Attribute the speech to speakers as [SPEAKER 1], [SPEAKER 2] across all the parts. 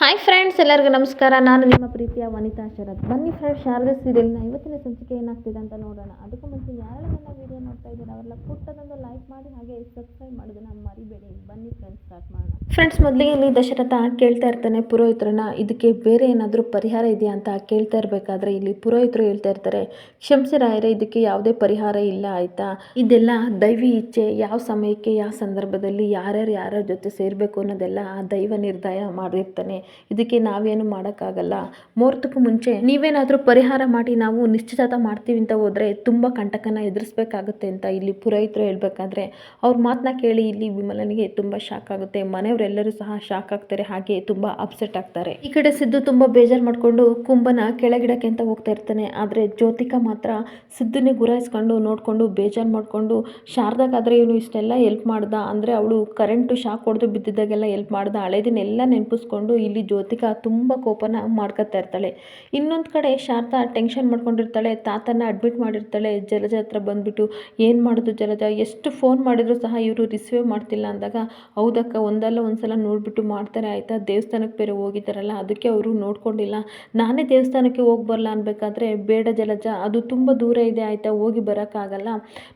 [SPEAKER 1] Hi friends ಎಲ್ಲರಿಗೂ ನಮಸ್ಕಾರ. ನಾನು ನಿಮ್ಮ ಪ್ರೀತಿಯ ವನಿತಾ ಶರತ್. ಬನ್ನಿ ಫ್ರೆಂಡ್ಸ್ ಶಾರದಾ ಸೀರಿಯಲ್ನ ಇವತ್ತಿನ ಸಂಚಿಕೆ ಏನಾಗ್ತಿದೆ ಅಂತ ನೋಡೋಣ. ಅದಕ್ಕೂ ಮುಂಚೆ ಯಾರು ನನ್ನ ವಿಡಿಯೋ ನೋಡ್ತಾ ಇದ್ದಾರೆ, ಅವರೆಲ್ಲ ಪುಟ್ಟದೊಂದು ಲೈಕ್ ಮಾಡಿ, ಹಾಗೆ ಸಬ್ಸ್ಕ್ರೈಬ್ ಮಾಡೋದನ್ನ ಮರಿಬೇಡಿ. ಬನ್ನಿ ಫ್ರೆಂಡ್ಸ್ ಸ್ಟಾರ್ಟ್ ಮಾಡೋಣ. ಫ್ರೆಂಡ್ಸ್ ಮೊದಲಿಗೆ ಇಲ್ಲಿ ದಶರಥ ಕೇಳ್ತಾ ಇರ್ತಾನೆ, ಪುರೋಹಿತರನ್ನ ಇದಕ್ಕೆ ಬೇರೆ ಏನಾದರೂ ಪರಿಹಾರ ಇದೆಯಾ ಅಂತ ಕೇಳ್ತಾ ಇರಬೇಕಾದ್ರೆ ಇಲ್ಲಿ ಪುರೋಹಿತರು ಹೇಳ್ತಾ ಇರ್ತಾರೆ, ಕ್ಷಮಿಸಿ ರಾಯರೇ, ಇದಕ್ಕೆ ಯಾವುದೇ ಪರಿಹಾರ ಇಲ್ಲ, ಆಯಿತಾ? ಇದೆಲ್ಲ ದೈವಿ ಇಚ್ಛೆ, ಯಾವ ಸಮಯಕ್ಕೆ, ಯಾವ ಸಂದರ್ಭದಲ್ಲಿ ಯಾರ್ಯಾರು ಯಾರ್ಯಾರ ಜೊತೆ ಸೇರಬೇಕು ಅನ್ನೋದೆಲ್ಲ ಆ ದೈವ ನಿರ್ಧಾರ ಮಾಡಿರ್ತಾನೆ. ಇದಕ್ಕೆ ನಾವೇನು ಮಾಡೋಕ್ಕಾಗಲ್ಲ. ಮುಹೂರ್ತಕ್ಕೂ ಮುಂಚೆ ನೀವೇನಾದರೂ ಪರಿಹಾರ ಮಾಡಿ ನಾವು ನಿಶ್ಚಿತಾರ್ಥ ಮಾಡ್ತೀವಿ ಅಂತ ಹೋದರೆ ತುಂಬ ಕಂಟಕನ ಎದುರಿಸ್ಬೇಕಾಗುತ್ತೆ ಅಂತ ಇಲ್ಲಿ ಪುರೋಹಿತರು ಹೇಳಬೇಕಾದ್ರೆ. ಅವ್ರ ಮಾತನ್ನ ಕೇಳಿ ಇಲ್ಲಿ ವಿಮಲನಿಗೆ ತುಂಬ ಶಾಕ್ ಆಗುತ್ತೆ. ಮನೆಯವರೆಲ್ಲರೂ ಸಹ ಶಾಕ್ ಆಗ್ತಾರೆ, ಹಾಗೆ ತುಂಬ ಅಪ್ಸೆಟ್ ಆಗ್ತಾರೆ. ಈ ಕಡೆ ಸಿದ್ದು ತುಂಬ ಬೇಜಾರು ಮಾಡಿಕೊಂಡು ಕುಂಭನ ಕೆಳಗಿಡಕ್ಕೆ ಅಂತ ಹೋಗ್ತಾ ಇರ್ತಾನೆ. ಆದರೆ ಜ್ಯೋತಿಕಾ ಮಾತ್ರ ಸಿದ್ಧನೇ ಗುರಾಯಿಸ್ಕೊಂಡು ನೋಡಿಕೊಂಡು ಬೇಜಾರು ಮಾಡಿಕೊಂಡು ಶಾರದಾಗಾದರೆ ಇವನು ಇಷ್ಟೆಲ್ಲ ಹೆಲ್ಪ್ ಮಾಡ್ದ? ಅಂದರೆ ಅವಳು ಕರೆಂಟು ಶಾಕ್ ಹೊಡೆದು ಬಿದ್ದಿದ್ದಾಗೆಲ್ಲ ಹೆಲ್ಪ್ ಮಾಡ್ದ? ಹಳೆದಿನೆಲ್ಲ ನೆನಪಿಸ್ಕೊಂಡು ಇಲ್ಲಿ ಜ್ಯೋತಿಕಾ ತುಂಬ ಕೋಪನ ಮಾಡ್ಕೊತಾ ಇರ್ತಾಳೆ. ಇನ್ನೊಂದು ಕಡೆ ಶಾರದಾ ಟೆನ್ಷನ್ ಮಾಡ್ಕೊಂಡಿರ್ತಾಳೆ ತಾತನ ಅಡ್ಮಿಟ್ ಮಾಡಿರ್ತಾಳೆ, ಜಲಜ ಹತ್ರ ಬಂದುಬಿಟ್ಟು ಏನು ಮಾಡೋದು ಜಲಜ? ಎಷ್ಟು ಫೋನ್ ಮಾಡಿದ್ರು ಸಹ ಇವರು ರಿಸೀವ್ ಮಾಡ್ತಿಲ್ಲ ಅಂದಾಗ, ಹೌದಕ್ಕ, ಒಂದಲ್ಲ ಒಂದ್ಸಲ ನೋಡಿಬಿಟ್ಟು ಮಾಡ್ತಾರೆ, ಆಯಿತಾ? ದೇವಸ್ಥಾನಕ್ಕೆ ಬೇರೆ ಹೋಗಿದ್ದಾರಲ್ಲ, ಅದಕ್ಕೆ ಅವರು ನೋಡ್ಕೊಂಡಿಲ್ಲ. ನಾನೇ ದೇವಸ್ಥಾನಕ್ಕೆ ಹೋಗಿ ಬರಲ್ಲ ಅನ್ಬೇಕಾದ್ರೆ, ಬೇಡ ಜಲಜ, ಅದು ತುಂಬ ದೂರ ಇದೆ, ಆಯಿತಾ? ಹೋಗಿ ಬರೋಕ್ಕಾಗಲ್ಲ.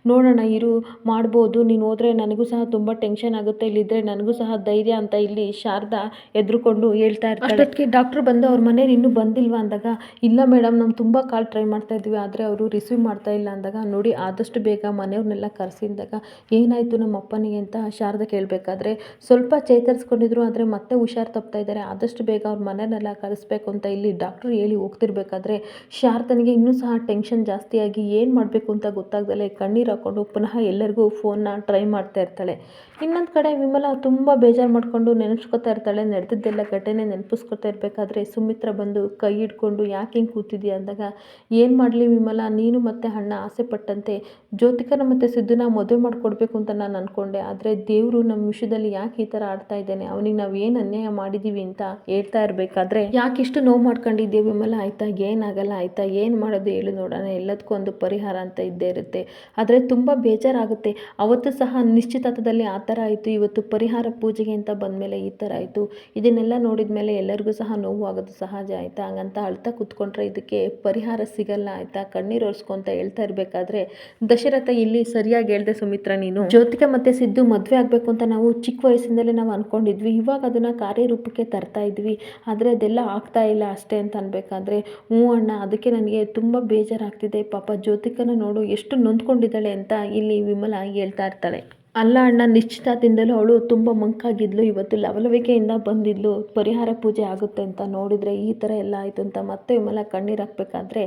[SPEAKER 1] ನೋಡೋಣ, ಇರು, ಮಾಡ್ಬೋದು. ನೀನು ಹೋದರೆ ನನಗೂ ಸಹ ತುಂಬ ಟೆನ್ಷನ್ ಆಗುತ್ತೆ ಇಲ್ಲಿದ್ದರೆ ನನಗೂ ಸಹ ಧೈರ್ಯ ಅಂತ ಇಲ್ಲಿ ಶಾರದಾ ಎದ್ರುಕೊಂಡು ಹೇಳ್ತಾ ಇರ್ತಾರೆ ಅಷ್ಟೊತ್ತಿಗೆ ಡಾಕ್ಟ್ರು ಬಂದು ಅವ್ರ ಮನೇಲಿ ಇನ್ನೂ ಬಂದಿಲ್ವಾ ಅಂದಾಗ, ಇಲ್ಲ ಮೇಡಮ್ ನಾವು ತುಂಬ ಕಾಲ್ ಟ್ರೈ ಮಾಡ್ತಾ ಇದ್ವಿ, ಆದರೆ ಅವರು ರಿಸೀವ್ ಮಾಡ್ತಾ ಇಲ್ಲ ಅಂದಾಗ, ನೋಡಿ ಆದಷ್ಟು ಬೇಗ ಮನೆಯವ್ರನ್ನೆಲ್ಲ ಕರೆಸಿದಾಗ ಏನಾಯಿತು ನಮ್ಮ ಅಪ್ಪನಿಗೆ ಅಂತ ಶಾರದಾ ಕೇಳಬೇಕಾದ್ರೆ, ಸ್ವಲ್ಪ ಚೇತರಿಸ್ಕೊಂಡಿದ್ರು, ಆದರೆ ಮತ್ತೆ ಹುಷಾರು ತಪ್ತಾ ಇದ್ದಾರೆ, ಆದಷ್ಟು ಬೇಗ ಅವ್ರ ಮನೆಯನ್ನೆಲ್ಲ ಕರೆಸ್ಬೇಕು ಅಂತ ಇಲ್ಲಿ ಡಾಕ್ಟ್ರು ಹೇಳಿ ಹೋಗ್ತಿರ್ಬೇಕಾದ್ರೆ, ಶಾರದನಿಗೆ ಇನ್ನೂ ಸಹ ಟೆನ್ಷನ್ ಜಾಸ್ತಿಯಾಗಿ ಏನು ಮಾಡಬೇಕು ಅಂತ ಗೊತ್ತಾಗ್ದಲೇ ಕಣ್ಣೀರು ಹಾಕ್ಕೊಂಡು ಪುನಃ ಎಲ್ಲರಿಗೂ ಫೋನ್ನ ಟ್ರೈ ಮಾಡ್ತಾ ಇರ್ತಾಳೆ. ಇನ್ನೊಂದು ಕಡೆ ವಿಮಲ ತುಂಬ ಬೇಜಾರು ಮಾಡಿಕೊಂಡು ನೆನೆಸ್ಕೊತಾ ಇರ್ತಾಳೆ, ನಡೆದಿದ್ದೆಲ್ಲ ಘಟನೆ ನೆನಪಿಸ್ಕೊತಾ ಇರಬೇಕಾದ್ರೆ ಸುಮಿತ್ರ ಬಂದು ಕೈ ಹಿಡ್ಕೊಂಡು ಯಾಕೆ ಹಿಂಗೆ ಕೂತಿದ್ಯಾ ಅಂದಾಗ, ಏನು ಮಾಡಲಿ ವಿಮಲ, ನೀನು ಮತ್ತು ಅಣ್ಣ ಆಸೆ ಪಟ್ಟಂತೆ. ಜ್ಯೋತಿಕನ ಮತ್ತು ಸಿದ್ಧನ ಮದುವೆ ಮಾಡಿಕೊಡ್ಬೇಕು ಅಂತ ನಾನು ಅಂದ್ಕೊಂಡೆ ಆದರೆ ದೇವರು ನಮ್ಮ ವಿಷಯದಲ್ಲಿ ಯಾಕೆ ಈ ಥರ ಆಡ್ತಾ ಇದ್ದಾನೆ? ಅವನಿಗೆ ನಾವು ಏನು ಅನ್ಯಾಯ ಮಾಡಿದ್ದೀವಿ ಅಂತ ಹೇಳ್ತಾ ಇರಬೇಕಾದ್ರೆ, ಯಾಕೆ ಇಷ್ಟು ನೋವು ಮಾಡ್ಕೊಂಡಿದ್ದೀವಿ ವಿಮಲ? ಆಯ್ತಾ? ಏನಾಗಲ್ಲ? ಆಯ್ತಾ? ಏನು ಮಾಡೋದು ಹೇಳು ನೋಡೋಣ. ಎಲ್ಲದಕ್ಕೂ ಒಂದು ಪರಿಹಾರ ಅಂತ ಇದ್ದೇ ಇರುತ್ತೆ. ಆದರೆ ತುಂಬ ಬೇಜಾರಾಗುತ್ತೆ. ಅವತ್ತು ಸಹ ನಿಶ್ಚಿತಾರ್ಥದಲ್ಲಿ ಆ ಥರ ಆಯಿತು. ಇವತ್ತು ಪರಿಹಾರ ಪೂಜೆಗೆ ಅಂತ ಬಂದಮೇಲೆ ಈ ಥರ ಆಯಿತು. ಇದನ್ನೆಲ್ಲ ನೋಡಿದ ಮೇಲೆ ಎಲ್ಲರಿಗೂ ಸಹ ನೋವು ಸಹಜ ಆಯಿತಾ? ಹಂಗಂತ ಅಳ್ತಾ ಕೂತ್ಕೊಂಡ್ರೆ ಇದಕ್ಕೆ ಪರಿಹಾರ ಸಿಗಲ್ಲ ಆಯಿತಾ? ಕಣ್ಣೀರು ಒರೆಸ್ಕೊಂತ ಹೇಳ್ತಾ ಇರಬೇಕಾದ್ರೆ ದಶರಥ ಇಲ್ಲಿ ಸರಿಯಾಗಿ ಹೇಳ್ದೆ ಸುಮಿತ್ರ ನೀನು. ಜ್ಯೋತಿಕ ಮತ್ತು ಸಿದ್ದು ಮದುವೆ ಆಗಬೇಕು ಅಂತ ನಾವು ಚಿಕ್ಕ ವಯಸ್ಸಿಂದಲೇ ನಾವು ಅಂದ್ಕೊಂಡಿದ್ವಿ ಇವಾಗ ಅದನ್ನು ಕಾರ್ಯರೂಪಕ್ಕೆ ತರ್ತಾ ಇದ್ವಿ. ಆದರೆ ಅದೆಲ್ಲ ಆಗ್ತಾ ಇಲ್ಲ ಅಷ್ಟೇ ಅಂತ ಅನ್ಬೇಕಾದ್ರೆ, ಹ್ಞೂ ಅಣ್ಣ, ಅದಕ್ಕೆ ನನಗೆ ತುಂಬ ಬೇಜಾರಾಗ್ತಿದೆ. ಪಾಪ ಜ್ಯೋತಿಕನ ನೋಡು ಎಷ್ಟು ನೊಂದ್ಕೊಂಡಿದ್ದಾಳೆ ಅಂತ ಇಲ್ಲಿ ವಿಮಲ ಹೇಳ್ತಾ ಇರ್ತಾಳೆ. ಅಲ್ಲ ಅಣ್ಣ, ನಿಶ್ಚಿತಾರ್ಥದಿಂದಲೂ ಅವಳು ತುಂಬ ಮಂಕಾಗಿದ್ಲು. ಇವತ್ತು ಲವಲವಿಕೆಯಿಂದ ಬಂದಿದ್ಲು. ಪರಿಹಾರ ಪೂಜೆ ಆಗುತ್ತೆ ಅಂತ ನೋಡಿದರೆ ಈ ಥರ ಎಲ್ಲ ಆಯಿತು ಅಂತ ಮತ್ತೆ ವಿಮಲ ಕಣ್ಣೀರು ಹಾಕ್ಬೇಕಾದ್ರೆ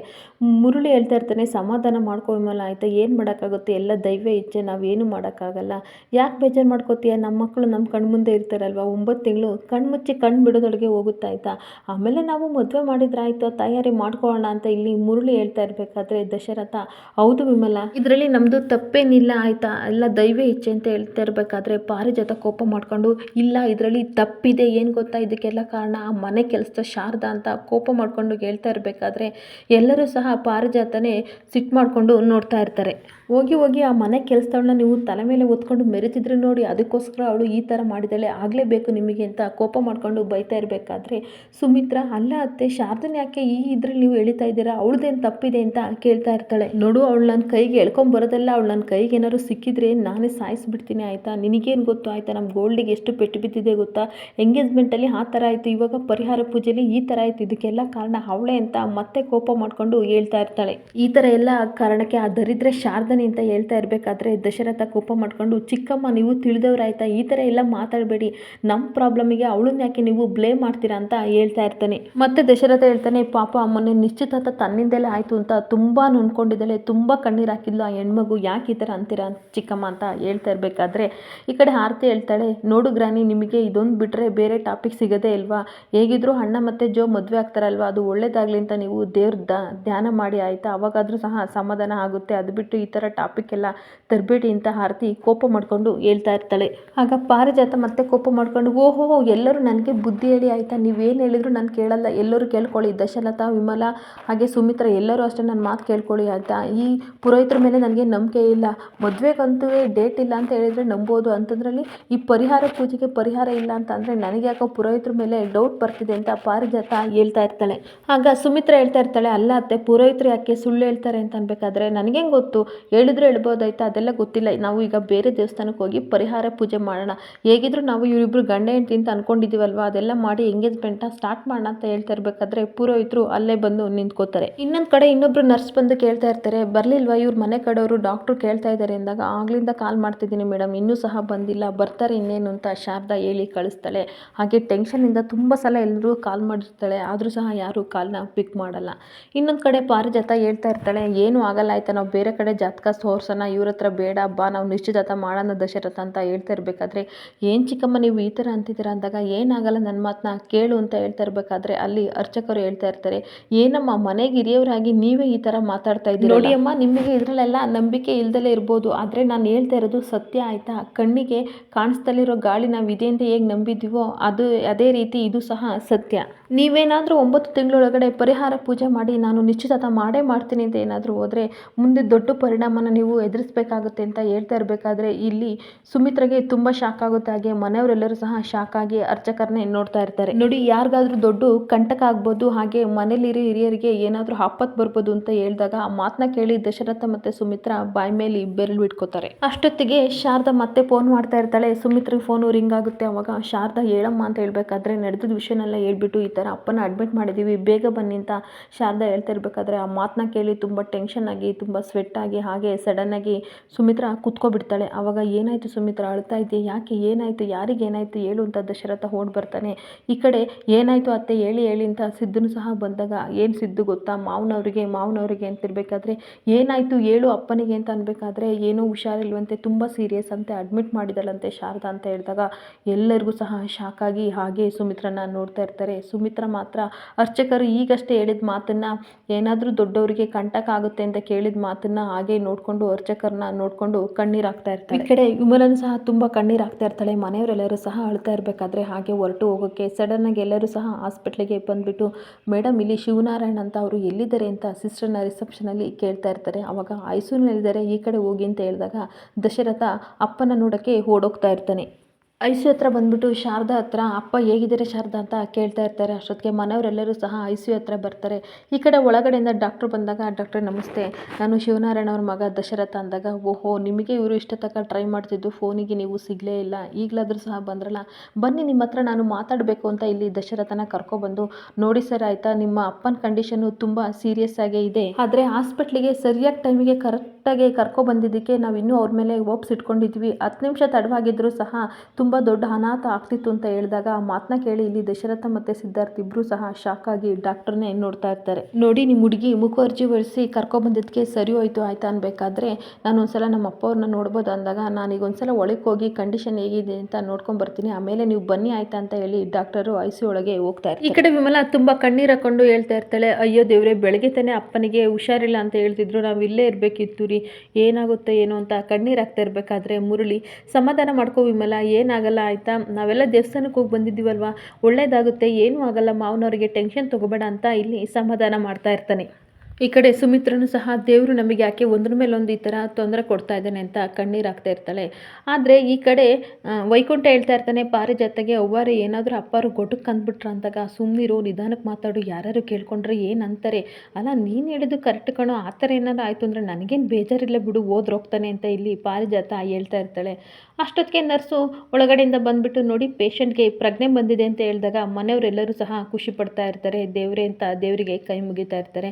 [SPEAKER 1] ಮುರುಳಿ ಹೇಳ್ತಾ ಇರ್ತಾನೆ, ಸಮಾಧಾನ ಮಾಡ್ಕೊ ವಿಮಲ, ಆಯಿತಾ? ಏನು ಮಾಡೋಕ್ಕಾಗುತ್ತೆ? ಎಲ್ಲ ದೈವ ಇಚ್ಛೆ, ನಾವೇನು ಮಾಡೋಕ್ಕಾಗಲ್ಲ. ಯಾಕೆ ಬೇಜಾರು ಮಾಡ್ಕೋತೀಯ? ನಮ್ಮ ಮಕ್ಕಳು ನಮ್ಮ ಕಣ್ಮುಂದೆ ಇರ್ತಾರಲ್ವ? ಒಂಬತ್ತು ತಿಂಗಳು ಕಣ್ಮುಚ್ಚಿ ಕಣ್ಣು ಬಿಡೋದೊಳಗೆ ಹೋಗುತ್ತೆ, ಆಯಿತಾ? ಆಮೇಲೆ ನಾವು ಮದುವೆ ಮಾಡಿದ್ರೆ ಆಯಿತು, ತಯಾರಿ ಮಾಡ್ಕೊಳ್ಳೋಣ ಅಂತ ಇಲ್ಲಿ ಮುರುಳಿ ಹೇಳ್ತಾ ಇರಬೇಕಾದ್ರೆ ದಶರಥ, ಹೌದು ವಿಮಲ, ಇದರಲ್ಲಿ ನಮ್ಮದು ತಪ್ಪೇನಿಲ್ಲ, ಆಯಿತಾ? ಎಲ್ಲ ದೈವ ಇಚ್ಛೆ ಅಂತ ಹೇಳ್ತಾ ಇರಬೇಕಾದ್ರೆ ಪಾರಿಜಾತ ಕೋಪ ಮಾಡ್ಕೊಂಡು, ಇಲ್ಲ, ಇದರಲ್ಲಿ ತಪ್ಪಿದೆ, ಏನು ಗೊತ್ತಾ? ಇದಕ್ಕೆಲ್ಲ ಕಾರಣ ಆ ಮನೆ ಕೆಲಸದ ಶಾರದಾ ಅಂತ ಕೋಪ ಮಾಡ್ಕೊಂಡು ಹೇಳ್ತಾ ಇರಬೇಕಾದ್ರೆ ಎಲ್ಲರೂ ಸಹ ಪಾರಿಜಾತನೇ ಸಿಟ್ಟು ಮಾಡಿಕೊಂಡು ನೋಡ್ತಾ ಇರ್ತಾರೆ. ಹೋಗಿ ಹೋಗಿ ಆ ಮನೆ ಕೆಲಸದವಳನ್ನ ನೀವು ತಲೆ ಮೇಲೆ ಹೊತ್ಕೊಂಡು ಮೆರೆತಿದ್ರೆ ನೋಡಿ, ಅದಕ್ಕೋಸ್ಕರ ಅವಳು ಈ ಥರ ಮಾಡಿದಾಳೆ ಆಗಲೇಬೇಕು ನಿಮಗೆ ಅಂತ ಕೋಪ ಮಾಡ್ಕೊಂಡು ಬೈತಾ ಇರಬೇಕಾದ್ರೆ, ಸುಮಿತ್ರ, ಅಲ್ಲ ಅತ್ತೆ, ಶಾರದನ್ ಯಾಕೆ ಈ ಇದ್ರಲ್ಲಿ ನೀವು ಎಳಿತಾ ಇದ್ದೀರಾ? ಅವಳದೇನು ತಪ್ಪಿದೆ? ಅಂತ ಕೇಳ್ತಾ ಇರ್ತಾಳೆ. ನೋಡು, ಅವಳು ನನ್ನ ಕೈಗೆ ಎಳ್ಕೊಂಬರೋದಲ್ಲ, ಅವಳು ನನ್ನ ಕೈಗೆ ಏನಾದ್ರು ಸಿಕ್ಕಿದ್ರೆ ನಾನೇ ಸಾಯಿಸ್ಬಿಡ್ತೀನಿ ಆಯಿತಾ? ನಿನಗೇನು ಗೊತ್ತು? ಆಯಿತಾ? ನಮ್ಮ ಗೋಲ್ಡಿಗೆ ಎಷ್ಟು ಪೆಟ್ಟು ಬಿದ್ದಿದೆ ಗೊತ್ತಾ? ಎಂಗೇಜ್ಮೆಂಟಲ್ಲಿ ಆ ಥರ ಆಯಿತು. ಇವಾಗ ಪರಿಹಾರ ಪೂಜೆಯಲ್ಲಿ ಈ ಥರ ಆಯಿತು. ಇದಕ್ಕೆಲ್ಲ ಕಾರಣ ಅವಳೆ ಅಂತ ಮತ್ತೆ ಕೋಪ ಮಾಡಿಕೊಂಡು ಹೇಳ್ತಾ ಇರ್ತಾಳೆ. ಈ ಥರ ಎಲ್ಲ ಕಾರಣಕ್ಕೆ ಆ ದರಿದ್ರೆ ಶಾರದನೆ ಅಂತ ಹೇಳ್ತಾ ಇರಬೇಕಾದ್ರೆ ದಶರಥ ಕೋಪ ಮಾಡಿಕೊಂಡು, ಚಿಕ್ಕಮ್ಮ, ನೀವು ತಿಳಿದವ್ರಾಯ್ತಾ ಈ ಥರ ಎಲ್ಲ ಮಾತಾಡಬೇಡಿ. ನಮ್ಮ ಪ್ರಾಬ್ಲಮಿಗೆ ಅವಳನ್ನ ಯಾಕೆ ನೀವು ಬ್ಲೇಮ್ ಮಾಡ್ತೀರಾ? ಅಂತ ಹೇಳ್ತಾ ಇರ್ತಾನೆ. ಮತ್ತೆ ದಶರಥ ಹೇಳ್ತಾನೆ, ಪಾಪ, ಮೊನ್ನೆ ನಿಶ್ಚಿತಾರ್ಥ ತನ್ನಿಂದಲೇ ಆಯಿತು ಅಂತ ತುಂಬ ನೊಂದ್ಕೊಂಡಿದ್ದಾಳೆ ತುಂಬ ಕಣ್ಣೀರು ಹಾಕಿದ್ಲು ಆ ಹೆಣ್ಮಗು. ಯಾಕೆ ಈ ಥರ ಅಂತೀರಾ ಚಿಕ್ಕಮ್ಮ? ಅಂತ ಹೇಳ್ತಾ ಇರಬೇಕಾದ್ರೆ. ಈ ಕಡೆ ಆರತಿ ಹೇಳ್ತಾಳೆ, ನೋಡು ಗ್ರಾನಿ, ನಿಮಗೆ ಇದೊಂದು ಬಿಟ್ಟರೆ ಬೇರೆ ಟಾಪಿಕ್ ಸಿಗೋದೇ ಇಲ್ವಾ? ಹೇಗಿದ್ರೂ ಅಣ್ಣ ಮತ್ತು ಜೋ ಮದುವೆ ಆಗ್ತಾರಲ್ವಾ? ಅದು ಒಳ್ಳೇದಾಗಲಿ ಅಂತ ನೀವು ದೇವ್ರ ಧ್ಯಾನ ಮಾಡಿ ಆಯಿತಾ? ಅವಾಗಾದರೂ ಸಹ ಸಮಾಧಾನ ಆಗುತ್ತೆ. ಅದು ಬಿಟ್ಟು ಈ ಥರ ಟಾಪಿಕ್ ಎಲ್ಲ ತರಬೇಡಿ ಅಂತ ಆರತಿ ಕೋಪ ಮಾಡಿಕೊಂಡು ಹೇಳ್ತಾ ಇರ್ತಾಳೆ. ಆಗ ಪಾರಿಜಾತ ಮತ್ತೆ ಕೋಪ ಮಾಡ್ಕೊಂಡು, ಓಹೋ, ಎಲ್ಲರೂ ನನಗೆ ಬುದ್ಧಿ ಹೇಳಿ ಆಯಿತಾ? ನೀವೇನು ಹೇಳಿದ್ರು ನಾನು ಕೇಳಲ್ಲ. ಎಲ್ಲರೂ ಕೇಳ್ಕೊಳ್ಳಿ. ದಶಲತಾ, ವಿಮಲ, ಹಾಗೆ ಸುಮಿತ್ರ ಎಲ್ಲರೂ ಅಷ್ಟೇ ನನ್ನ ಮಾತು ಕೇಳ್ಕೊಳ್ಳಿ ಆಯಿತಾ? ಈ ಪುರೋಹಿತರ ಮೇಲೆ ನನಗೆ ನಂಬಿಕೆ ಇಲ್ಲ. ಮದುವೆಗಂತೂ ಡೇಟ್ ಇಲ್ಲ ಅಂತ ಹೇಳಿದರೆ ನಂಬೋದು ಅಂಥದ್ರಲ್ಲಿ ಈ ಪರಿಹಾರ ಪೂಜೆಗೆ ಪರಿಹಾರ ಇಲ್ಲ ಅಂತ ಅಂದರೆ ನನಗೆ ಯಾಕೋ ಪುರೋಹಿತರ ಮೇಲೆ ಡೌಟ್ ಬರ್ತಿದೆ ಅಂತ ಪಾರಿಜಾತ ಹೇಳ್ತಾ ಇರ್ತಾಳೆ. ಆಗ ಸುಮಿತ್ರ ಹೇಳ್ತಾ ಇರ್ತಾಳೆ, ಅಲ್ಲ ಅತ್ತೆ, ಪುರೋಹಿತರು ಯಾಕೆ ಸುಳ್ಳು ಹೇಳ್ತಾರೆ ಅಂತ ಅನ್ಬೇಕಾದ್ರೆ ನನಗೇನು ಗೊತ್ತು? ಹೇಳಿದ್ರೆ ಹೇಳ್ಬೋದಾಯ್ತಾ? ಅದೆಲ್ಲ ಗೊತ್ತಿಲ್ಲ. ನಾವು ಈಗ ಬೇರೆ ದೇವಸ್ಥಾನಕ್ಕೆ ಹೋಗಿ ಪರಿಹಾರ ಪೂಜೆ ಮಾಡೋಣ. ಹೇಗಿದ್ರು ನಾವು ಇವರಿಬ್ರು ಗಂಡ ಹೆಂಡತಿ ಅಂತ ಅನ್ಕೊಂಡಿದ್ದೀವಲ್ವ ಅದೆಲ್ಲ ಮಾಡಿ ಎಂಗೇಜ್ಮೆಂಟ್ನ ಸ್ಟಾರ್ಟ್ ಮಾಡೋಣ ಅಂತ ಹೇಳ್ತಾ ಇರಬೇಕಾದ್ರೆ ಪುರೋಹಿತರು ಅಲ್ಲೇ ಬಂದು ನಿಂತ್ಕೋತಾರೆ. ಇನ್ನೊಂದು ಕಡೆ ಇನ್ನೊಬ್ರು ನರ್ಸ್ ಬಂದು ಕೇಳ್ತಾ ಇರ್ತಾರೆ, ಬರಲಿಲ್ವಾ? ಇವ್ರ ಮನೆ ಕಡೆಯವರು ಡಾಕ್ಟ್ರು ಕೇಳ್ತಾ ಇದ್ದಾರೆ ಅಂದಾಗ, ಆಗ್ಲಿಂದ ಕಾಲ್ ಮಾಡ್ತಿದ್ದೀನಿ ಮೇಡಮ್ ಇನ್ನೂ ಸಹ ಬಂದಿಲ್ಲ ಬರ್ತಾರೆ ಇನ್ನೇನು ಅಂತ ಶಾರದಾ ಹೇಳಿ ಕಳಿಸ್ತಾಳೆ. ಹಾಗೆ ಟೆನ್ಷನಿಂದ ತುಂಬ ಸಲ ಎಲ್ಲರೂ ಕಾಲ್ ಮಾಡಿರ್ತಾಳೆ ಆದರೂ ಸಹ ಯಾರೂ ಕಾಲ್ನ ಪಿಕ್ ಮಾಡಲ್ಲ. ಇನ್ನೊಂದು ಕಡೆ ಪಾರಿಜಾತ ಹೇಳ್ತಾ ಇರ್ತಾಳೆ ಏನೂ ಆಗಲ್ಲ ಆಯ್ತಾ ನಾವು ಬೇರೆ ಕಡೆ ಜಾತಕ ತೋರ್ಸೋಣ ಇವ್ರ ಹತ್ರ ಬೇಡ ಬಾ ನಾವು ನಿಶ್ಚಿತಾರ್ಥ ಮಾಡೋಣ ದಶರಥ ಅಂತ ಹೇಳ್ತಾ ಇರಬೇಕಾದ್ರೆ ಏನು ಚಿಕ್ಕಮ್ಮ ನೀವು ಈ ಥರ ಅಂತಿದ್ದೀರಾ ಅಂದಾಗ ಏನಾಗಲ್ಲ ನನ್ನ ಮಾತನ್ನ ಕೇಳು ಅಂತ ಹೇಳ್ತಾ ಇರಬೇಕಾದ್ರೆ ಅಲ್ಲಿ ಅರ್ಚಕರು ಹೇಳ್ತಾ ಇರ್ತಾರೆ ಏನಮ್ಮ ಮನೆಗೆ ಹಿರಿಯವರಾಗಿ ನೀವೇ ಈ ಥರ ಮಾತಾಡ್ತಾ ಇದ್ದೀರಿ ನೋಡಿ ಅಮ್ಮ ನಿಮಗೆ ಇದರಲ್ಲೆಲ್ಲ ನಂಬಿಕೆ ಇಲ್ದಲೇ ಇರ್ಬೋದು ಆದರೆ ನಾನು ಹೇಳ್ತಾ ಇರೋದು ಸತ್ಯ. ಆಯಿತಾ? ಕಣ್ಣಿಗೆ ಕಾಣಿಸ್ತಲಿರೋ ಗಾಳಿ ನಾವು ಇದೆ ಅಂತ ಹೇಗೆ ನಂಬಿದ್ದೀವೋ ಅದು, ಅದೇ ರೀತಿ ಇದು ಸಹ ಸತ್ಯ. ನೀವೇನಾದರೂ ಒಂಬತ್ತು ತಿಂಗಳೊಳಗಡೆ ಪರಿಹಾರ ಪೂಜೆ ಮಾಡಿ ನಾನು ನಿಶ್ಚಿತ ಮಾಡೇ ಮಾಡ್ತೀನಿ ಅಂತ ಏನಾದರೂ ಹೋದರೆ ಮುಂದೆ ದೊಡ್ಡ ಪರಿಣಾಮನ ನೀವು ಎದುರಿಸಬೇಕಾಗುತ್ತೆ ಅಂತ ಹೇಳ್ತಾ ಇರಬೇಕಾದ್ರೆ ಇಲ್ಲಿ ಸುಮಿತ್ರಗೆ ತುಂಬ ಶಾಕ್ ಆಗುತ್ತೆ. ಹಾಗೆ ಮನೆಯವರೆಲ್ಲರೂ ಸಹ ಶಾಕ್ ಆಗಿ ಅರ್ಚಕರನ್ನೇ ನೋಡ್ತಾ ಇರ್ತಾರೆ. ನೋಡಿ, ಯಾರಿಗಾದ್ರೂ ದೊಡ್ಡ ಕಂಟಕ ಆಗ್ಬೋದು, ಹಾಗೆ ಮನೇಲಿರೋ ಹಿರಿಯರಿಗೆ ಏನಾದರೂ ಆಪತ್ತು ಬರ್ಬೋದು ಅಂತ ಹೇಳಿದಾಗ ಆ ಮಾತನ್ನ ಕೇಳಿ ದಶರಥ ಮತ್ತು ಸುಮಿತ್ರ ಬಾಯಿ ಮೇಲೆ ಬೆರಳು ಬಿಟ್ಕೋತಾರೆ ಅಷ್ಟೊತ್ತಿಗೆ ಶಾರದಾ ಮತ್ತೆ ಫೋನ್ ಮಾಡ್ತಾ ಇರ್ತಾಳೆ. ಸುಮಿತ್ರಿಗೆ ಫೋನು ರಿಂಗ್ ಆಗುತ್ತೆ. ಅವಾಗ ಶಾರದಾ, ಹೇಳಮ್ಮ ಅಂತ ಹೇಳಬೇಕಾದ್ರೆ ನಡೆದಿದ್ದ ವಿಷಯನೆಲ್ಲ ಹೇಳ್ಬಿಟ್ಟು ಈ ಥರ ಅಪ್ಪನ ಅಡ್ಮಿಟ್ ಮಾಡಿದ್ದೀವಿ ಬೇಗ ಬನ್ನಿ ಅಂತ ಶಾರದಾ ಹೇಳ್ತಾ ಇರಬೇಕಾದ್ರೆ ಆ ಮಾತನ್ನ ಕೇಳಿ ತುಂಬ ಟೆನ್ಷನ್ ಆಗಿ, ತುಂಬ ಸ್ವೆಟ್ ಆಗಿ, ಹಾಗೆ ಸಡನ್ನಾಗಿ ಸುಮಿತ್ರ ಕುತ್ಕೊಬಿಡ್ತಾಳೆ. ಆವಾಗ ಏನಾಯಿತು ಸುಮಿತ್ರ? ಅಳ್ತಾ ಇದ್ದೆ ಯಾಕೆ? ಏನಾಯಿತು? ಯಾರಿಗೆ ಏನಾಯಿತು? ಹೇಳು ಅಂತ ದಶರಥ ಓಡ್ ಬರ್ತಾನೆ. ಈ ಕಡೆ ಏನಾಯಿತು ಅತ್ತೆ? ಹೇಳಿ ಹೇಳಿ ಅಂತ ಸಿದ್ಧನೂ ಸಹ ಬಂದಾಗ ಏನು ಸಿದ್ದು ಗೊತ್ತಾ? ಮಾವನವ್ರಿಗೆ ಮಾವನವ್ರಿಗೆ ಅಂತಿರ್ಬೇಕಾದ್ರೆ ಏನಾಯಿತು? ಹೇಳು ಅಪ್ಪನಿಗೆ ಅಂತ ಅನ್ಬೇಕಾದ್ರೆ ಏನೋ ಹುಷಾರಿಲ್ವಂತೆ. ತುಂಬ ಸೀರಿಯಸ್ ಅಂತೆ ಅಡ್ಮಿಟ್ ಮಾಡಿದಳಂತೆ ಶಾರದಾ ಅಂತ ಹೇಳಿದಾಗ ಎಲ್ಲರಿಗೂ ಸಹ ಶಾಕ್ ಆಗಿ ಹಾಗೆ ಸುಮಿತ್ರನ ನೋಡ್ತಾ ಇರ್ತಾರೆ. ಸುಮಿತ್ರ ಮಾತ್ರ ಅರ್ಚಕರು ಈಗಷ್ಟೇ ಹೇಳಿದ ಮಾತನ್ನು ಏನಾದರೂ ದೊಡ್ಡವರಿಗೆ ಕಂಟಕ ಆಗುತ್ತೆ ಅಂತ ಕೇಳಿದ ಮಾತನ್ನು ಹಾಗೆ ನೋಡಿಕೊಂಡು ಅರ್ಚಕರನ್ನ ನೋಡಿಕೊಂಡು ಕಣ್ಣೀರು ಹಾಕ್ತಾ ಇರ್ತಾರೆ. ಈ ಕಡೆ ವಿಮಲನು ಸಹ ತುಂಬ ಕಣ್ಣೀರು ಹಾಕ್ತಾ ಇರ್ತಾಳೆ. ಮನೆಯವರೆಲ್ಲರೂ ಸಹ ಅಳ್ತಾ ಇರಬೇಕಾದ್ರೆ ಹಾಗೆ ಹೊರಟು ಹೋಗೋಕ್ಕೆ ಆಗಿ ಎಲ್ಲರೂ ಸಹ ಹಾಸ್ಪಿಟ್ಲಿಗೆ ಬಂದುಬಿಟ್ಟು ಮೇಡಮ್ ಇಲ್ಲಿ ಶಿವನಾರಾಯಣ್ ಅಂತ ಅವರು ಎಲ್ಲಿದ್ದಾರೆ ಅಂತ ಸಿಸ್ಟರ್ನ ರಿಸೆಪ್ಷನಲ್ಲಿ ಕೇಳ್ತಾ ಇರ್ತಾರೆ. ಅವಾಗ ಐಸೂರಿನಲ್ಲಿದ್ದಾರೆ ಈ ಕಡೆ ಹೋಗಿ ಅಂತ ಹೇಳಿದಾಗ ದಶರಥ ಅಪ್ಪನ ನೋಡೋಕ್ಕೆ ಓಡೋಗ್ತಾ ಇರ್ತಾನೆ. ಐಸು ಹತ್ರ ಬಂದ್ಬಿಟ್ಟು ಶಾರದಾ ಹತ್ರ, ಅಪ್ಪ, ಹೇಗಿದ್ದಾರೆ ಶಾರದಾ? ಅಂತ ಕೇಳ್ತಾ ಇರ್ತಾರೆ. ಅಷ್ಟೊತ್ತಿಗೆ ಮನೆಯವರೆಲ್ಲರೂ ಸಹ ಐ ಹತ್ರ ಬರ್ತಾರೆ. ಈ ಕಡೆ ಒಳಗಡೆಯಿಂದ ಡಾಕ್ಟ್ರು ಬಂದಾಗ, ಡಾಕ್ಟ್ರೆ, ನಮಸ್ತೆ. ನಾನು ಶಿವನಾರಾಯಣ ಅವ್ರ ಮಗ ದಶರಥ ಅಂದಾಗ, ಓಹೋ, ನಿಮಗೆ ಇವರು ಇಷ್ಟ ಟ್ರೈ ಮಾಡ್ತಿದ್ದು. ಫೋನಿಗೆ ನೀವು ಸಿಗಲೇ ಇಲ್ಲ. ಈಗಲಾದರೂ ಸಹ ಬಂದ್ರಲ್ಲ. ಬನ್ನಿ, ನಿಮ್ಮ ಹತ್ರ ನಾನು ಮಾತಾಡಬೇಕು ಅಂತ ಇಲ್ಲಿ ದಶರಥನ ಕರ್ಕೊಬಂದು, ನೋಡಿ ಸರ್, ಆಯಿತಾ, ನಿಮ್ಮ ಅಪ್ಪನ ಕಂಡೀಷನು ತುಂಬ ಸೀರಿಯಸ್ ಆಗೇ ಇದೆ. ಆದರೆ ಹಾಸ್ಪಿಟ್ಲಿಗೆ ಸರಿಯಾದ ಟೈಮಿಗೆ ಕರೆಕ್ಟಾಗಿ ಕರ್ಕೊಬಂದಿದ್ದಕ್ಕೆ ನಾವು ಇನ್ನೂ ಅವ್ರ ಮೇಲೆ ಓಪ್ಸ್ ಇಟ್ಕೊಂಡಿದ್ವಿ. ಹತ್ತು ನಿಮಿಷ ತಡವಾಗಿದ್ದರೂ ಸಹ ತುಂಬ ದೊಡ್ಡ ಅನಾಥ ಆಗ್ತಿತ್ತು ಅಂತ ಹೇಳಿದಾಗ ಆ ಮಾತನ್ನ ಕೇಳಿ ಇಲ್ಲಿ ದಶರಥ ಮತ್ತು ಸಿದ್ಧಾರ್ಥ ಇಬ್ಬರು ಸಹ ಶಾಕ್ ಆಗಿ ಡಾಕ್ಟರ್ನೇ ನೋಡ್ತಾ ಇರ್ತಾರೆ. ನೋಡಿ ನಿಮ್ಮ ಹುಡುಗಿ ಮುಖರ್ಜಿ ವಹಿಸಿ ಕರ್ಕೊಬಂದಿದ್ದಕ್ಕೆ ಸರಿ ಹೋಯ್ತು ಆಯ್ತಾ ಅನ್ಬೇಕಾದ್ರೆ ನಾನು ಒಂದ್ಸಲ ನಮ್ಮ ಅಪ್ಪ ಅವ್ರನ್ನ ನೋಡ್ಬೋದು ಅಂದಾಗ ಈಗ ಒಂದ್ಸಲ ಒಳಗೆ ಹೋಗಿ ಕಂಡೀಷನ್ ಹೇಗಿದೆ ಅಂತ ನೋಡ್ಕೊಂಡ್ ಬರ್ತೀನಿ. ಆಮೇಲೆ ನೀವು ಬನ್ನಿ ಆಯ್ತಾ ಅಂತ ಹೇಳಿ ಡಾಕ್ಟರು ಐ ಸಿ ಒಳಗೆ ಹೋಗ್ತಾ ಇರ್ತಾರೆ. ಈ ಕಡೆ ವಿಮಲ ತುಂಬಾ ಕಣ್ಣೀರು ಹಾಕೊಂಡು ಹೇಳ್ತಾ ಇರ್ತಾಳೆ, ಅಯ್ಯೋ ದೇವ್ರೆ, ಬೆಳಗ್ಗೆ ತಾನೆ ಅಪ್ಪನಿಗೆ ಹುಷಾರಿಲ್ಲ ಅಂತ ಹೇಳ್ತಿದ್ರು, ನಾವು ಇಲ್ಲೇ ಇರಬೇಕಿತ್ತು ರೀ, ಏನಾಗುತ್ತೆ, ಏನೋ ಅಂತ ಕಣ್ಣೀರು ಹಾಕ್ತಾ ಇರಬೇಕಾದ್ರೆ ಮುರಳಿ, ಸಮಾಧಾನ ಮಾಡ್ಕೋ ವಿಮಲ ಏನಾಗಲ್ಲ ಆಯಿತಾ? ನಾವೆಲ್ಲ ದೇವಸ್ಥಾನಕ್ಕೆ ಹೋಗಿ ಬಂದಿದ್ದೀವಲ್ವಾ? ಒಳ್ಳೇದಾಗುತ್ತೆ, ಏನೂ ಆಗಲ್ಲ, ಮಾವನವರಿಗೆ ಟೆನ್ಷನ್ ತೊಗೋಬೇಡ ಅಂತ ಇಲ್ಲಿ ಸಮಾಧಾನ ಮಾಡ್ತಾ ಇರ್ತಾನೆ. ಈ ಕಡೆ ಸುಮಿತ್ರನು ಸಹ, ದೇವರು ನಮಗೆ ಯಾಕೆ ಒಂದ್ರ ಒಂದು ಈ ಥರ ತೊಂದರೆ ಕೊಡ್ತಾ ಇದ್ದಾನೆ ಅಂತ ಕಣ್ಣೀರು ಇರ್ತಾಳೆ. ಆದರೆ ಈ ಕಡೆ ವೈಕುಂಠ ಹೇಳ್ತಾ ಇರ್ತಾನೆ ಪಾರಿಜಾತಗೆ ಅವ್ವಾರು ಏನಾದರೂ ಅಪ್ಪಾರು ಗೊಟಕ್ಕೆ ಅಂದ್ಬಿಟ್ರ ಅಂದಾಗ ಸುಮ್ಮನಿರು ನಿಧಾನಕ್ಕೆ ಮಾತಾಡು ಯಾರು ಕೇಳ್ಕೊಂಡ್ರೆ ಏನು ಅಂತಾರೆ? ಅಲ್ಲ, ನೀನು ಹೇಳಿದ್ದು ಕರೆಕ್ಟ್ ಕಣೋ, ಆ ಥರ ಏನಾದ್ರು ಆಯಿತು ಅಂದರೆ ನನಗೇನು ಬೇಜಾರಿಲ್ಲ ಬಿಡು ಓದ್ ಹೋಗ್ತಾನೆ ಅಂತ ಇಲ್ಲಿ ಪಾರಿಜಾತ ಹೇಳ್ತಾ ಇರ್ತಾಳೆ. ಅಷ್ಟೊತ್ತಿಗೆ ನರ್ಸು ಒಳಗಡೆಯಿಂದ ಬಂದ್ಬಿಟ್ಟು ನೋಡಿ, ಪೇಷಂಟ್ಗೆ ಪ್ರಜ್ಞೆ ಬಂದಿದೆ ಅಂತ ಹೇಳಿದಾಗ ಮನೆಯವರೆಲ್ಲರೂ ಸಹ ಖುಷಿ ಪಡ್ತಾ ಇರ್ತಾರೆ, ದೇವರೇ ಅಂತ ದೇವರಿಗೆ ಕೈ ಮುಗಿತಾ ಇರ್ತಾರೆ.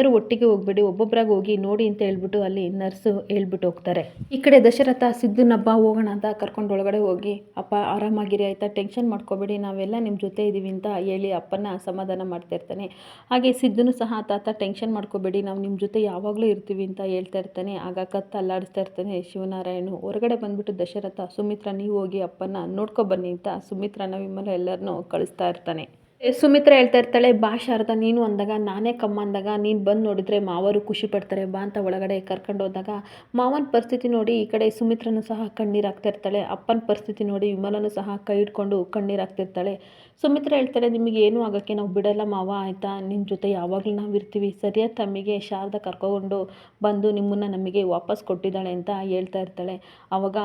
[SPEAKER 1] ಎಲ್ಲರೂ ಒಟ್ಟಿಗೆ ಹೋಗ್ಬೇಡಿ ಒಬ್ಬೊಬ್ಬರಾಗಿ ಹೋಗಿ ನೋಡಿ ಅಂತ ಹೇಳ್ಬಿಟ್ಟು ಅಲ್ಲಿ ನರ್ಸು ಹೇಳ್ಬಿಟ್ಟು ಹೋಗ್ತಾರೆ. ಈ ಕಡೆ ದಶರಥ, ಸಿದ್ಧನಬ್ಬ ಹೋಗೋಣ ಅಂತ ಕರ್ಕೊಂಡು ಒಳಗಡೆ ಹೋಗಿ, ಅಪ್ಪ, ಆರಾಮಾಗಿರಿ ಆಯ್ತಾ? ಟೆನ್ಷನ್ ಮಾಡ್ಕೋಬೇಡಿ, ನಾವೆಲ್ಲ ನಿಮ್ಮ ಜೊತೆ ಇದ್ದೀವಿ ಅಂತ ಹೇಳಿ ಅಪ್ಪನ ಸಮಾಧಾನ ಮಾಡ್ತಾ ಇರ್ತಾನೆ. ಹಾಗೆ ಸಿದ್ದನು ಸಹ, ತಾತ, ಟೆನ್ಷನ್ ಮಾಡ್ಕೋಬೇಡಿ, ನಾವು ನಿಮ್ಮ ಜೊತೆ ಯಾವಾಗಲೂ ಇರ್ತೀವಿ ಅಂತ ಹೇಳ್ತಾ ಇರ್ತಾನೆ. ಆಗ ಕತ್ತು ಅಲ್ಲಾಡಿಸ್ತಾ ಇರ್ತಾನೆ ಶಿವನಾರಾಯಣು. ಹೊರಗಡೆ ಬಂದ್ಬಿಟ್ಟು ದಶರಥ, ಸುಮಿತ್ರ, ನೀವು ಹೋಗಿ ಅಪ್ಪನ ನೋಡ್ಕೊ ಬನ್ನಿ ಅಂತ ಸುಮಿತ್ರನ ವಿಮಲ ಎಲ್ಲರನ್ನೂ ಕಳಿಸ್ತಾ ಇರ್ತಾನೆ. ಸುಮಿತ್ರ ಹೇಳ್ತಾ ಇರ್ತಾಳೆ, ಬಾ ಶಾರದ, ನೀನು ಅಂದಾಗ, ನಾನೇ ಕಮ್ಮ ಅಂದಾಗ, ನೀನು ಬಂದು ನೋಡಿದರೆ ಮಾವರು ಖುಷಿ ಪಡ್ತಾರೆ, ಬಾ ಅಂತ ಒಳಗಡೆ ಕರ್ಕೊಂಡು ಹೋದಾಗ ಮಾವನ ಪರಿಸ್ಥಿತಿ ನೋಡಿ ಈ ಕಡೆ ಸುಮಿತ್ರನೂ ಸಹ ಕಣ್ಣೀರು ಹಾಕ್ತಾ ಇರ್ತಾಳೆ, ಅಪ್ಪನ ಪರಿಸ್ಥಿತಿ ನೋಡಿ ವಿಮಲನು ಸಹ ಕೈ ಹಿಡ್ಕೊಂಡು ಕಣ್ಣೀರು ಹಾಕ್ತಿರ್ತಾಳೆ ಸುಮಿತ್ರ ಹೇಳ್ತಾಳೆ, ನಿಮಗೆ ಏನೂ ಆಗೋಕ್ಕೆ ನಾವು ಬಿಡಲ್ಲ ಮಾವ, ಆಯಿತಾ? ನಿಮ್ಮ ಜೊತೆ ಯಾವಾಗಲೂ ನಾವು ಇರ್ತೀವಿ. ಸರಿಯಾದ ತಮ್ಮಿಗೆ ಶಾರದ ಕರ್ಕೊಂಡು ಬಂದು ನಿಮ್ಮನ್ನು ನಮಗೆ ವಾಪಸ್ ಕೊಟ್ಟಿದ್ದಾಳೆ ಅಂತ ಹೇಳ್ತಾ ಇರ್ತಾಳೆ. ಆವಾಗ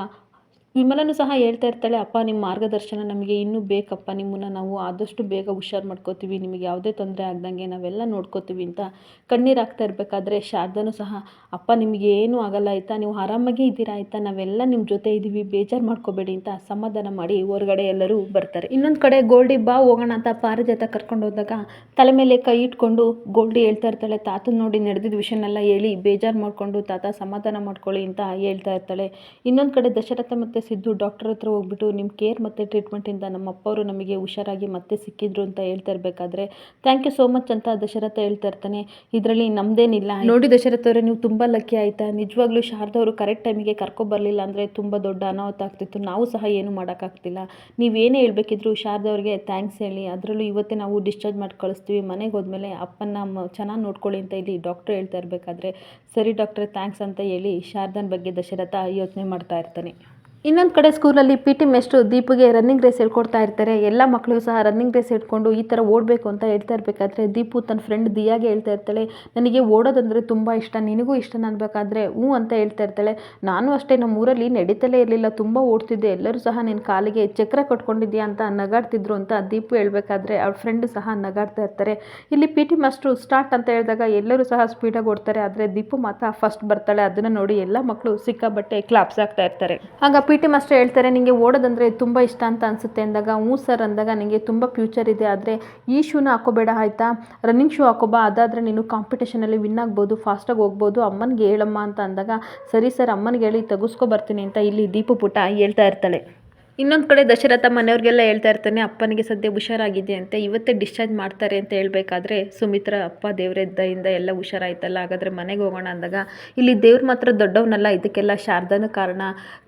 [SPEAKER 1] ವಿಮಲನು ಸಹ ಹೇಳ್ತಾ ಇರ್ತಾಳೆ, ಅಪ್ಪ ನಿಮ್ಮ ಮಾರ್ಗದರ್ಶನ ನಮಗೆ ಇನ್ನೂ ಬೇಕಪ್ಪ. ನಿಮ್ಮನ್ನು ನಾವು ಆದಷ್ಟು ಬೇಗ ಹುಷಾರು ಮಾಡ್ಕೋತೀವಿ. ನಿಮಗೆ ಯಾವುದೇ ತೊಂದರೆ ಆಗ್ದಂಗೆ ನಾವೆಲ್ಲ ನೋಡ್ಕೋತೀವಿ ಅಂತ ಕಣ್ಣೀರು ಹಾಕ್ತಾ ಇರಬೇಕಾದ್ರೆ ಶಾರದನು ಸಹ, ಅಪ್ಪ, ನಿಮಗೆ ಏನೂ ಆಗಲ್ಲ ಆಯಿತಾ? ನೀವು ಆರಾಮಾಗೇ ಇದ್ದೀರಾ ಆಯಿತಾ? ನಾವೆಲ್ಲ ನಿಮ್ಮ ಜೊತೆ ಇದ್ದೀವಿ ಬೇಜಾರು ಮಾಡ್ಕೋಬೇಡಿ ಅಂತ ಸಮಾಧಾನ ಮಾಡಿ ಹೊರಗಡೆ ಎಲ್ಲರೂ ಬರ್ತಾರೆ. ಇನ್ನೊಂದು ಕಡೆ ಗೋಲ್ಡಿ, ಬಾ, ಹೋಗೋಣ ಅಂತ ಪಾರಿಜಾತ ಕರ್ಕೊಂಡು ಹೋದಾಗ ತಲೆ ಮೇಲೆ ಕೈ ಇಟ್ಕೊಂಡು ಗೋಲ್ಡಿ ಹೇಳ್ತಾ ಇರ್ತಾಳೆ ತಾತನ ನೋಡಿ ನಡೆದಿದ್ದ ವಿಷಯನೆಲ್ಲ ಹೇಳಿ, ಬೇಜಾರು ಮಾಡಿಕೊಂಡು ತಾತ ಸಮಾಧಾನ ಮಾಡ್ಕೊಳ್ಳಿ ಅಂತ ಹೇಳ್ತಾ ಇರ್ತಾಳೆ. ಇನ್ನೊಂದು ಕಡೆ ದಶರಥ ಮತ್ತು ಸಿದ್ದು ಡಾಕ್ಟರ್ ಹತ್ರ ಹೋಗ್ಬಿಟ್ಟು ನಿಮ್ಮ ಕೇರ್ ಮತ್ತು ಟ್ರೀಟ್ಮೆಂಟಿಂದ ನಮ್ಮ ಅಪ್ಪವರು ನಮಗೆ ಹುಷಾರಾಗಿ ಮತ್ತೆ ಸಿಕ್ಕಿದ್ರು ಅಂತ ಹೇಳ್ತಾ ಇರಬೇಕಾದ್ರೆ ಥ್ಯಾಂಕ್ ಯು ಸೋ ಮಚ್ ಅಂತ ದಶರಥ ಹೇಳ್ತಾ ಇರ್ತಾನೆ. ಇದರಲ್ಲಿ ನಮ್ಮದೇನಿಲ್ಲ ನೋಡಿ ದಶರಥ ಅವರೇ, ನೀವು ತುಂಬ ಲಕ್ಕಿ ಆಯಿತಾ? ನಿಜವಾಗ್ಲೂ ಶಾರದವರು ಕರೆಕ್ಟ್ ಟೈಮಿಗೆ ಕರ್ಕೊಬರಲಿಲ್ಲ ಅಂದರೆ ತುಂಬ ದೊಡ್ಡ ಅನಾಹುತ ಆಗ್ತಿತ್ತು. ನಾವು ಸಹ ಏನು ಮಾಡೋಕ್ಕಾಗ್ತಿಲ್ಲ ನೀವೇನೇ ಹೇಳ್ಬೇಕಿದ್ರು ಶಾರದವ್ರಿಗೆ ಥ್ಯಾಂಕ್ಸ್ ಹೇಳಿ. ಅದರಲ್ಲೂ ಇವತ್ತೇ ನಾವು ಡಿಸ್ಚಾರ್ಜ್ ಮಾಡಿ ಕಳಿಸ್ತೀವಿ. ಮನೆಗೆ ಹೋದ್ಮೇಲೆ ಅಪ್ಪನ ಚೆನ್ನಾಗಿ ನೋಡ್ಕೊಳ್ಳಿ ಅಂತ ಇಲ್ಲಿ ಡಾಕ್ಟ್ರ್ ಹೇಳ್ತಾ ಇರಬೇಕಾದ್ರೆ ಸರಿ ಡಾಕ್ಟ್ರೆ ಥ್ಯಾಂಕ್ಸ್ ಅಂತ ಹೇಳಿ ಶಾರದನ್ ಬಗ್ಗೆ ದಶರಥ ಯೋಚನೆ ಮಾಡ್ತಾ ಇರ್ತಾನೆ. ಇನ್ನೊಂದು ಕಡೆ ಸ್ಕೂಲಲ್ಲಿ ಪಿ ಟಿ ಮೆಸ್ಟ್ರು ದೀಪಿಗೆ ರನ್ನಿಂಗ್ ರೇಸ್ ಹೇಳ್ಕೊಡ್ತಾ ಇರ್ತಾರೆ. ಎಲ್ಲ ಮಕ್ಕಳು ಸಹ ರನ್ನಿಂಗ್ ರೇಸ್ ಇಟ್ಕೊಂಡು ಈ ಥರ ಓಡಬೇಕು ಅಂತ ಹೇಳ್ತಾ ಇರಬೇಕಾದ್ರೆ ದೀಪು ತನ್ನ ಫ್ರೆಂಡ್ ದಿಯಾಗೆ ಹೇಳ್ತಾ ಇರ್ತಾಳೆ, ನನಗೆ ಓಡೋದಂದರೆ ತುಂಬ ಇಷ್ಟ, ನಿನಗೂ ಇಷ್ಟ ಅನ್ಬೇಕಾದ್ರೆ ಹ್ಞೂ ಅಂತ ಹೇಳ್ತಾ ಇರ್ತಾಳೆ. ನಾನು ಅಷ್ಟೇ, ನಮ್ಮ ಊರಲ್ಲಿ ನಡೀತಲೇ ಇರಲಿಲ್ಲ, ತುಂಬ ಓಡ್ತಿದ್ದೆ, ಎಲ್ಲರೂ ಸಹ ನಿನ್ನ ಕಾಲಿಗೆ ಚಕ್ರ ಕಟ್ಕೊಂಡಿದ್ಯಾ ಅಂತ ನಗಾಡ್ತಿದ್ರು ಅಂತ ದೀಪು ಹೇಳ್ಬೇಕಾದ್ರೆ ಅವ್ರ ಫ್ರೆಂಡ್ ಸಹ ನಗಾಡ್ತಾ ಇರ್ತಾರೆ. ಇಲ್ಲಿ ಪಿ ಟಿ ಮಾಸ್ಟ್ರು ಸ್ಟಾರ್ಟ್ ಅಂತ ಹೇಳಿದಾಗ ಎಲ್ಲರೂ ಸಹ ಸ್ಪೀಡಾಗಿ ಓಡ್ತಾರೆ, ಆದರೆ ದೀಪು ಮಾತ್ರ ಫಸ್ಟ್ ಬರ್ತಾಳೆ. ಅದನ್ನು ನೋಡಿ ಎಲ್ಲ ಮಕ್ಕಳು ಸಿಕ್ಕಾಬಟ್ಟೆ ಕ್ಲಾಪ್ಸ್ ಆಗ್ತಾ ಇರ್ತಾರೆ. ಆಗ ಪಿ ಟಿ ಮಾಸ್ಟರ್ ಹೇಳ್ತಾರೆ ನಿಮಗೆ ಓಡೋದಂದರೆ ತುಂಬ ಇಷ್ಟ ಅಂತ ಅನಿಸುತ್ತೆ ಅಂದಾಗ, ಹ್ಞೂ ಸರ್ ಅಂದಾಗ ನನಗೆ ತುಂಬ ಫ್ಯೂಚರ್ ಇದೆ, ಆದರೆ ಈ ಶೂನ ಹಾಕೋಬೇಡ, ಆಯಿತಾ? ರನ್ನಿಂಗ್ ಶೂ ಹಾಕೋಬಾ, ಅದಾದರೆ ನೀನು ಕಾಂಪಿಟೇಷನಲ್ಲಿ ವಿನ್ ಆಗ್ಬೋದು ಫಾಸ್ಟಾಗಿ ಹೋಗ್ಬೋದು, ಅಮ್ಮನಿಗೆ ಹೇಳಮ್ಮ ಅಂತ ಅಂದಾಗ, ಸರಿ ಸರ್, ಅಮ್ಮನಿಗೆ ಹೇಳಿ, ತೆಗೆಸ್ಕೊ ಬರ್ತೀನಿ ಅಂತ ಇಲ್ಲಿ ದೀಪು ಪುಟ ಹೇಳ್ತಾ ಇರ್ತಾಳೆ. ಇನ್ನೊಂದು ಕಡೆ ದಶರಥ ಮನೆಯವ್ರಿಗೆಲ್ಲ ಹೇಳ್ತಾ ಇರ್ತಾನೆ, ಅಪ್ಪನಿಗೆ ಸದ್ಯ ಹುಷಾರಾಗಿದೆ ಅಂತ. ಇವತ್ತೇ ಡಿಸ್ಚಾರ್ಜ್ ಮಾಡ್ತಾರೆ ಅಂತ ಹೇಳಬೇಕಾದ್ರೆ ಸುಮಿತ್ರ, ಅಪ್ಪ, ದೇವ್ರ, ದಯಿಂದ ಎಲ್ಲ ಹುಷಾರಾಯ್ತಲ್ಲ, ಹಾಗಾದರೆ ಮನೆಗೆ ಹೋಗೋಣ ಅಂದಾಗ ಇಲ್ಲಿ ದೇವ್ರ ಮಾತ್ರ ದೊಡ್ಡವನಲ್ಲ, ಇದಕ್ಕೆಲ್ಲ ಶಾರದಾನು ಕಾರಣ.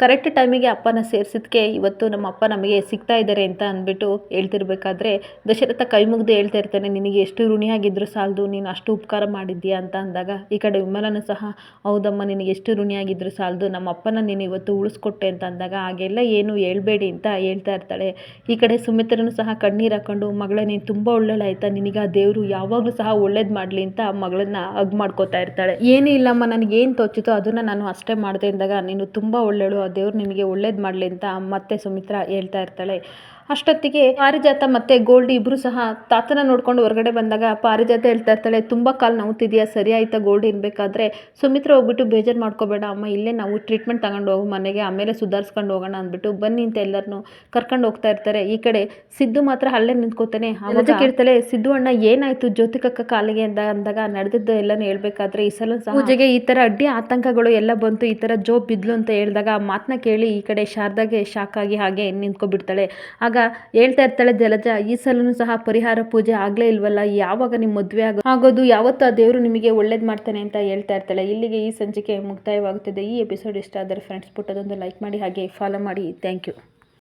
[SPEAKER 1] ಕರೆಕ್ಟ್ ಟೈಮಿಗೆ ಅಪ್ಪನ ಸೇರಿಸಿದ್ಕೆ ಇವತ್ತು ನಮ್ಮ ಅಪ್ಪ ನಮಗೆ ಸಿಗ್ತಾ ಇದ್ದಾರೆ ಅಂತ ಅಂದ್ಬಿಟ್ಟು ಹೇಳ್ತಿರ್ಬೇಕಾದ್ರೆ ದಶರಥ ಕೈ ಮುಗ್ದು ಹೇಳ್ತಾ ಇರ್ತಾನೆ, ನಿನಗೆ ಎಷ್ಟು ಋಣಿಯಾಗಿದ್ರು ಸಾಲದು, ನೀನು ಅಷ್ಟು ಉಪಕಾರ ಮಾಡಿದ್ದೀಯಾ ಅಂತ ಅಂದಾಗ ಈ ಕಡೆ ವಿಮಲನೂ ಸಹ, ಹೌದಮ್ಮ, ನಿನಗೆ ಎಷ್ಟು ಋಣಿಯಾಗಿದ್ರು ಸಾಲದು ನಮ್ಮ ಅಪ್ಪನ ನೀನು ಇವತ್ತು ಉಳಿಸ್ಕೊಟ್ಟೆ ಅಂತ ಅಂದಾಗ, ಹಾಗೆಲ್ಲ ಏನು ಹೇಳ್ಬೇಡಿ. ಅಂತ ಹೇಳ್ತಾ ಇರ್ತಾಳೆ. ಈ ಕಡೆ ಸುಮಿತ್ರನು ಸಹ ಕಣ್ಣೀರು ಹಾಕೊಂಡು, ಮಗಳ, ನೀನು ತುಂಬ ಒಳ್ಳೆಯಲಾಯ್ತಾ ನಿನಗೆ ಆ ದೇವರು ಯಾವಾಗಲೂ ಸಹ ಒಳ್ಳೇದು ಮಾಡಲಿ ಅಂತ ಮಗಳನ್ನ ಹಗ್ ಮಾಡ್ಕೋತಾ ಇರ್ತಾಳೆ. ಏನೂ ಇಲ್ಲಮ್ಮ ನನಗೇನು ತೋಚಿತೋ ಅದನ್ನು ನಾನು ಅಷ್ಟೇ ಮಾಡಿದೆ ಅಂದಾಗ ನೀನು ತುಂಬ ಒಳ್ಳೆಯಳು ಆ ದೇವ್ರು ನಿನಗೆ ಒಳ್ಳೇದು ಮಾಡಲಿ ಅಂತ ಮತ್ತೆ ಸುಮಿತ್ರ ಹೇಳ್ತಾ ಇರ್ತಾಳೆ. ಅಷ್ಟೊತ್ತಿಗೆ ಪಾರಿಜಾತ ಮತ್ತೆ ಗೋಲ್ಡಿ ಇಬ್ರು ಸಹ ತಾತನ ನೋಡ್ಕೊಂಡು ಹೊರಗಡೆ ಬಂದಾಗ ಪಾರಿಜಾತ ಹೇಳ್ತಾ ಇರ್ತಾಳೆ ತುಂಬಾ ಕಾಲು ನೋವ್ತಿದ್ಯಾ ಸರಿ ಆಯ್ತಾ ಗೋಲ್ಡಿ ಇರಬೇಕಾದ್ರೆ? ಸುಮಿತ್ರ ಹೋಗ್ಬಿಟ್ಟು ಬೇಜಾರು ಮಾಡ್ಕೋಬೇಡ ಅಮ್ಮ ಇಲ್ಲೇ ನಾವು ಟ್ರೀಟ್ಮೆಂಟ್ ತಗೊಂಡು ಹೋಗು ಮನೆಗೆ ಆಮೇಲೆ ಸುಧಾರಿಸ್ಕೊಂಡು ಹೋಗೋಣ ಅಂದ್ಬಿಟ್ಟು ಬನ್ನಿ ಅಂತ ಎಲ್ಲರನ್ನು ಕರ್ಕೊಂಡು ಹೋಗ್ತಾ ಇರ್ತಾರೆ. ಈ ಕಡೆ ಸಿದ್ದು ಮಾತ್ರ ಅಲ್ಲೇ ನಿಂತ್ಕೋತಾನೆ. ಅವಾಗ ಕೇಳ್ತಾಳೆ ಸಿದ್ದು ಅಣ್ಣ ಏನಾಯ್ತು? ಜ್ಯೋತಿಕಕ್ಕ ಕಾಲಿಗೆ ಅಂತ ಅಂದಾಗ ನಡೆದಿದ್ದು ಎಲ್ಲನೂ ಹೇಳ್ಬೇಕಾದ್ರೆ ಈ ಸಲ ಪೂಜೆಗೆ ಈ ಥರ ಅಡ್ಡಿ ಆತಂಕಗಳು ಎಲ್ಲ ಬಂತು ಈ ಥರ ಜೋಬ್ ಬಿದ್ಲು ಅಂತ ಹೇಳಿದಾಗ ಆ ಮಾತನ್ನ ಕೇಳಿ ಈ ಕಡೆ ಶಾರದಾಗೆ ಶಾಕ್ ಆಗಿ ಹಾಗೆ ನಿಂತ್ಕೊಬಿಡ್ತಾಳೆ. ಹೇಳ್ತಾ ಇರ್ತಾಳೆ, ಜಲಜ, ಈ ಸಲನು ಸಹ ಪರಿಹಾರ ಪೂಜೆ ಆಗ್ಲೇ ಇಲ್ವಲ್ಲ? ಯಾವಾಗ ನಿಮ್ಮ ಮದುವೆ ಆಗ? ಆಗೋದು, ಯಾವತ್ತು ಆ ದೇವರು ನಿಮಗೆ ಒಳ್ಳೇದು ಮಾಡ್ತಾನೆ ಅಂತ ಹೇಳ್ತಾ ಇರ್ತಾಳೆ. ಇಲ್ಲಿಗೆ ಈ ಸಂಚಿಕೆ ಮುಕ್ತಾಯವಾಗುತ್ತದೆ. ಈ ಎಪಿಸೋಡ್ ಇಷ್ಟ ಆದರೆ ಫ್ರೆಂಡ್ಸ್ ಪುಟ್ಟದೊಂದು ಲೈಕ್ ಮಾಡಿ, ಹಾಗೆ ಫಾಲೋ ಮಾಡಿ. Thank you